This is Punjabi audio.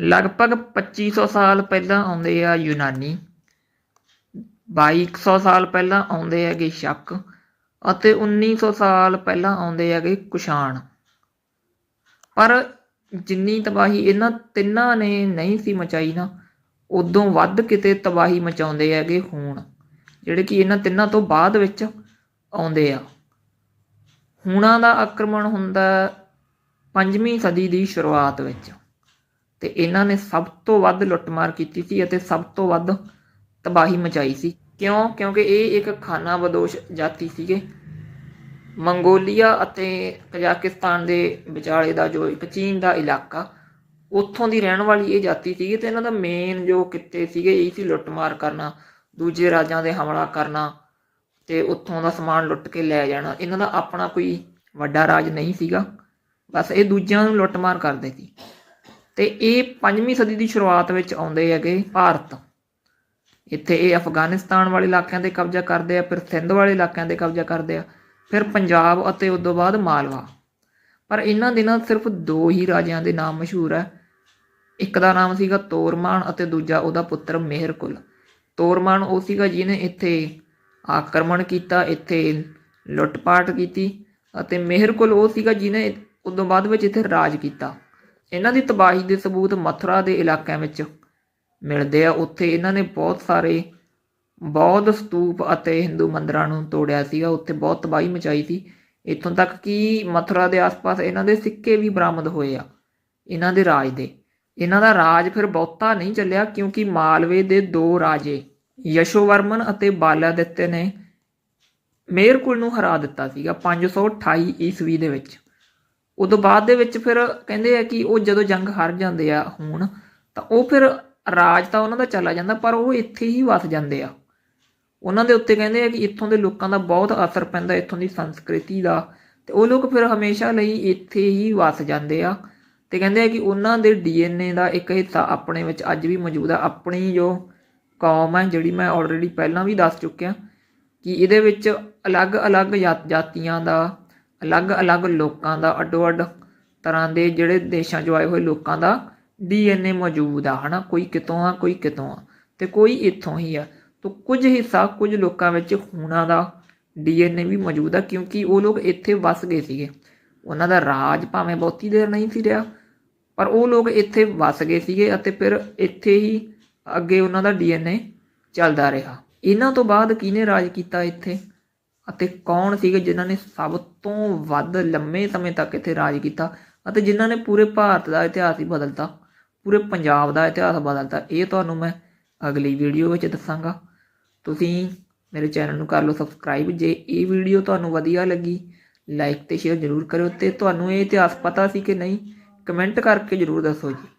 ਲਗਭਗ 2500 ਸਾਲ ਪਹਿਲਾਂ ਆਉਂਦੇ ਆ ਯੂਨਾਨੀ 2200 ਸਾਲ ਪਹਿਲਾਂ ਆਉਂਦੇ ਹੈਗੇ ਸ਼ੱਕ ਅਤੇ 1900 ਸਾਲ ਪਹਿਲਾਂ ਆਉਂਦੇ ਹੈਗੇ ਕੁਸ਼ਾਣ। ਪਰ ਜਿੰਨੀ ਤਬਾਹੀ ਇਹਨਾਂ ਤਿੰਨਾਂ ਨੇ ਨਹੀਂ ਸੀ ਮਚਾਈ ਨਾ, ਉਦੋਂ ਵੱਧ ਕਿਤੇ ਤਬਾਹੀ ਮਚਾਉਂਦੇ ਹੈਗੇ ਹੁਣ, ਜਿਹੜੇ ਕਿ ਇਹਨਾਂ ਤਿੰਨਾਂ ਤੋਂ ਬਾਅਦ ਵਿੱਚ ਆਉਂਦੇ ਆ। ਹੁਣਾਂ ਦਾ ਆਕਰਮਣ ਹੁੰਦਾ ਪੰਜਵੀਂ ਸਦੀ ਦੀ ਸ਼ੁਰੂਆਤ ਵਿੱਚ। ਤੇ ਇਹਨਾਂ ਨੇ ਸਭ ਤੋਂ ਵੱਧ ਲੁੱਟਮਾਰ ਕੀਤੀ ਸੀ ਅਤੇ ਸਭ ਤੋਂ ਵੱਧ ਤਬਾਹੀ ਮਚਾਈ ਸੀ। ਕਿਉਂ? ਕਿਉਂਕਿ ਇਹ ਇੱਕ ਖਾਨਾ ਬਦੋਸ਼ ਜਾਤੀ ਸੀਗੇ। ਮੰਗੋਲੀਆ ਅਤੇ ਕਜ਼ਾਕਿਸਤਾਨ ਦੇ ਵਿਚਾਲੇ ਦਾ ਜੋ ਇੱਕ ਚੀਨ ਦਾ ਇਲਾਕਾ, ਉੱਥੋਂ ਦੀ ਰਹਿਣ ਵਾਲੀ ਇਹ ਜਾਤੀ ਸੀਗੀ ਤੇ ਇਹਨਾਂ ਦਾ ਮੇਨ ਜੋ ਕਿੱਤੇ ਸੀਗੇ, ਇਹ ਸੀ ਲੁੱਟਮਾਰ ਕਰਨਾ, ਦੂਜੇ ਰਾਜਾਂ ਦੇ ਹਮਲਾ ਕਰਨਾ ਤੇ ਉੱਥੋਂ ਦਾ ਸਮਾਨ ਲੁੱਟ ਕੇ ਲੈ ਜਾਣਾ। ਇਹਨਾਂ ਦਾ ਆਪਣਾ ਕੋਈ ਵੱਡਾ ਰਾਜ ਨਹੀਂ ਸੀਗਾ। ਬਸ ਇਹ ਦੂਜਿਆਂ ਨੂੰ ਲੁੱਟਮਾਰ ਕਰਦੇ ਸੀ। ਤੇ ਇਹ 5ਵੀਂ ਸਦੀ ਦੀ ਸ਼ੁਰੂਆਤ ਵਿੱਚ ਆਉਂਦੇ ਹੈਗੇ ਭਾਰਤ। ਇੱਥੇ ਇਹ ਅਫਗਾਨਿਸਤਾਨ ਵਾਲੇ ਇਲਾਕਿਆਂ ਤੇ ਕਬਜ਼ਾ ਕਰਦੇ ਆ, ਫਿਰ ਸਿੰਧ ਵਾਲੇ ਇਲਾਕਿਆਂ ਤੇ ਕਬਜ਼ਾ ਕਰਦੇ ਆ, ਫਿਰ ਪੰਜਾਬ ਅਤੇ ਉਸ ਤੋਂ ਬਾਅਦ ਮਾਲਵਾ। ਪਰ ਇਹਨਾਂ ਦਿਨਾਂ ਸਿਰਫ ਦੋ ਹੀ ਰਾਜਿਆਂ ਦੇ ਨਾਮ ਮਸ਼ਹੂਰ ਹੈ ਇੱਕ ਦਾ ਨਾਮ ਸੀਗਾ ਤੋਰਮਾਨ ਅਤੇ ਦੂਜਾ ਉਹਦਾ ਪੁੱਤਰ ਮਿਹਰਕੁਲ। ਤੋਰਮਾਨ ਉਹ ਸੀਗਾ ਜਿਹਨੇ ਇੱਥੇ ਆਕਰਮਣ ਕੀਤਾ, ਇੱਥੇ ਲੁੱਟਪਾਟ ਕੀਤੀ ਅਤੇ ਮਿਹਰਕੁਲ ਉਹ ਸੀਗਾ ਜਿਹਨੇ ਉਦੋਂ ਬਾਅਦ ਵਿੱਚ ਇੱਥੇ ਰਾਜ ਕੀਤਾ। ਇਹਨਾਂ ਦੀ ਤਬਾਹੀ ਦੇ ਸਬੂਤ ਮਥੁਰਾ ਦੇ ਇਲਾਕਿਆਂ ਵਿੱਚ ਮਿਲਦੇ ਆ। ਉੱਥੇ ਇਹਨਾਂ ਨੇ ਬਹੁਤ ਸਾਰੇ ਬੌਧ ਸਤੂਪ ਅਤੇ ਹਿੰਦੂ ਮੰਦਰਾਂ ਨੂੰ ਤੋੜਿਆ ਸੀਗਾ। ਉੱਥੇ ਬਹੁਤ ਤਬਾਹੀ ਮਚਾਈ ਸੀ। ਇੱਥੋਂ ਤੱਕ ਕਿ ਮਥੁਰਾ ਦੇ ਆਸ-ਪਾਸ ਇਹਨਾਂ ਦੇ ਸਿੱਕੇ ਵੀ ਬਰਾਮਦ ਹੋਏ ਆ, ਇਹਨਾਂ ਦੇ ਰਾਜ ਦੇ। ਇਹਨਾਂ ਦਾ ਰਾਜ ਫਿਰ ਬਹੁਤਾ ਨਹੀਂ ਚੱਲਿਆ ਕਿਉਂਕਿ ਮਾਲਵੇ ਦੇ ਦੋ ਰਾਜੇ, ਯਸ਼ੋਵਰਮਨ ਅਤੇ ਬਾਲਾਦਿੱਤਯ ਨੇ ਮੇਰਕੁਲ ਨੂੰ ਹਰਾ ਦਿੱਤਾ ਸੀਗਾ 528 ਈਸਵੀ ਦੇ ਵਿੱਚ। ਉਦੋਂ ਬਾਅਦ ਦੇ ਵਿੱਚ ਫਿਰ ਕਹਿੰਦੇ ਆ ਕਿ ਉਹ ਜਦੋਂ ਜੰਗ ਹਾਰ ਜਾਂਦੇ ਆ ਹੁਣ, ਤਾਂ ਉਹ ਫਿਰ ਰਾਜ ਤਾਂ ਉਹਨਾਂ ਦਾ ਚਲਾ ਜਾਂਦਾ, ਪਰ ਉਹ ਇੱਥੇ ਹੀ ਵਸ ਜਾਂਦੇ ਆ। ਉਹਨਾਂ ਦੇ ਉੱਤੇ ਕਹਿੰਦੇ ਆ ਕਿ ਇੱਥੋਂ ਦੇ ਲੋਕਾਂ ਦਾ ਬਹੁਤ ਅਸਰ ਪੈਂਦਾ, ਇੱਥੋਂ ਦੀ ਸੰਸਕ੍ਰਿਤੀ ਦਾ। ਤੇ ਉਹ ਲੋਕ ਫਿਰ ਹਮੇਸ਼ਾ ਲਈ ਇੱਥੇ ਹੀ ਵਸ ਜਾਂਦੇ ਆ। ਤੇ ਕਹਿੰਦੇ ਆ ਕਿ ਉਹਨਾਂ ਦੇ ਡੀਐਨਏ ਦਾ ਇੱਕ ਹਿੱਸਾ ਆਪਣੇ ਵਿੱਚ ਅੱਜ ਵੀ ਮੌਜੂਦ ਆ। ਆਪਣੀ ਜੋ ਕੌਮ ਹੈ ਜਿਹੜੀ ਮੈਂ ਆਲਰੇਡੀ ਪਹਿਲਾਂ ਵੀ ਦੱਸ ਚੁੱਕਿਆ, ਕਿ ਇਹਦੇ ਵਿੱਚ ਅਲੱਗ-ਅਲੱਗ ਜਾ- ਜਾਤੀਆਂ ਦਾ ਅਲੱਗ-ਅਲੱਗ ਲੋਕਾਂ ਦਾ, ਅੱਡੋ-ਅੱਡ ਤਰ੍ਹਾਂ ਦੇ ਜਿਹੜੇ ਦੇਸ਼ਾਂ 'ਚੋਂ ਆਏ ਹੋਏ ਲੋਕਾਂ ਦਾ ਡੀਐਨਏ ਮੌਜੂਦ ਆ, ਹਨਾ? ਕੋਈ ਕਿਤੋਂ ਆ, ਕੋਈ ਕਿਤੋਂ ਆ ਤੇ ਕੋਈ ਇੱਥੋਂ ਹੀ ਆ। ਤਾਂ ਕੁਝ ਹਿੱਸਾ ਕੁਝ ਲੋਕਾਂ ਵਿੱਚ ਹੁਣਾ ਦਾ ਡੀਐਨਏ ਵੀ ਮੌਜੂਦ ਆ, ਕਿਉਂਕਿ ਉਹ ਲੋਕ ਇੱਥੇ ਵਸ ਗਏ ਸੀਗੇ। ਉਹਨਾਂ ਦਾ ਰਾਜ ਭਾਵੇਂ ਬਹੁਤੀ ਦੇਰ ਨਹੀਂ ਸੀ ਰਿਹਾ, ਪਰ ਉਹ ਲੋਕ ਇੱਥੇ ਵਸ ਗਏ ਸੀਗੇ ਅਤੇ ਫਿਰ ਇੱਥੇ ਹੀ ਅੱਗੇ ਉਹਨਾਂ ਦਾ ਡੀਐਨਏ ਚੱਲਦਾ ਰਿਹਾ। ਇਹਨਾਂ ਤੋਂ ਬਾਅਦ ਕਿਹਨੇ ਰਾਜ ਕੀਤਾ ਇੱਥੇ? ਅਤੇ ਕੌਣ ਸੀਗੇ ਜਿਨ੍ਹਾਂ ਨੇ ਸਭ ਤੋਂ ਵੱਧ ਲੰਮੇ ਸਮੇਂ ਤੱਕ ਇੱਥੇ ਰਾਜ ਕੀਤਾ ਅਤੇ ਜਿਨ੍ਹਾਂ ਨੇ ਪੂਰੇ ਭਾਰਤ ਦਾ ਇਤਿਹਾਸ ਹੀ ਬਦਲਤਾ, ਪੂਰੇ ਪੰਜਾਬ ਦਾ ਇਤਿਹਾਸ ਬਦਲਤਾ, ਇਹ ਤੁਹਾਨੂੰ ਮੈਂ ਅਗਲੀ ਵੀਡੀਓ ਵਿੱਚ ਦੱਸਾਂਗਾ। ਤੁਸੀਂ ਮੇਰੇ ਚੈਨਲ ਨੂੰ ਕਰ ਲਓ ਸਬਸਕ੍ਰਾਈਬ, ਜੇ ਇਹ ਵੀਡੀਓ ਤੁਹਾਨੂੰ ਵਧੀਆ ਲੱਗੀ, ਲਾਈਕ ਤੇ ਸ਼ੇਅਰ ਜ਼ਰੂਰ ਕਰਿਓ ਤੇ ਤੁਹਾਨੂੰ ਇਹ ਇਤਿਹਾਸ ਪਤਾ ਸੀ ਕਿ ਨਹੀਂ, ਕਮੈਂਟ ਕਰਕੇ ਜ਼ਰੂਰ ਦੱਸੋ ਜੀ।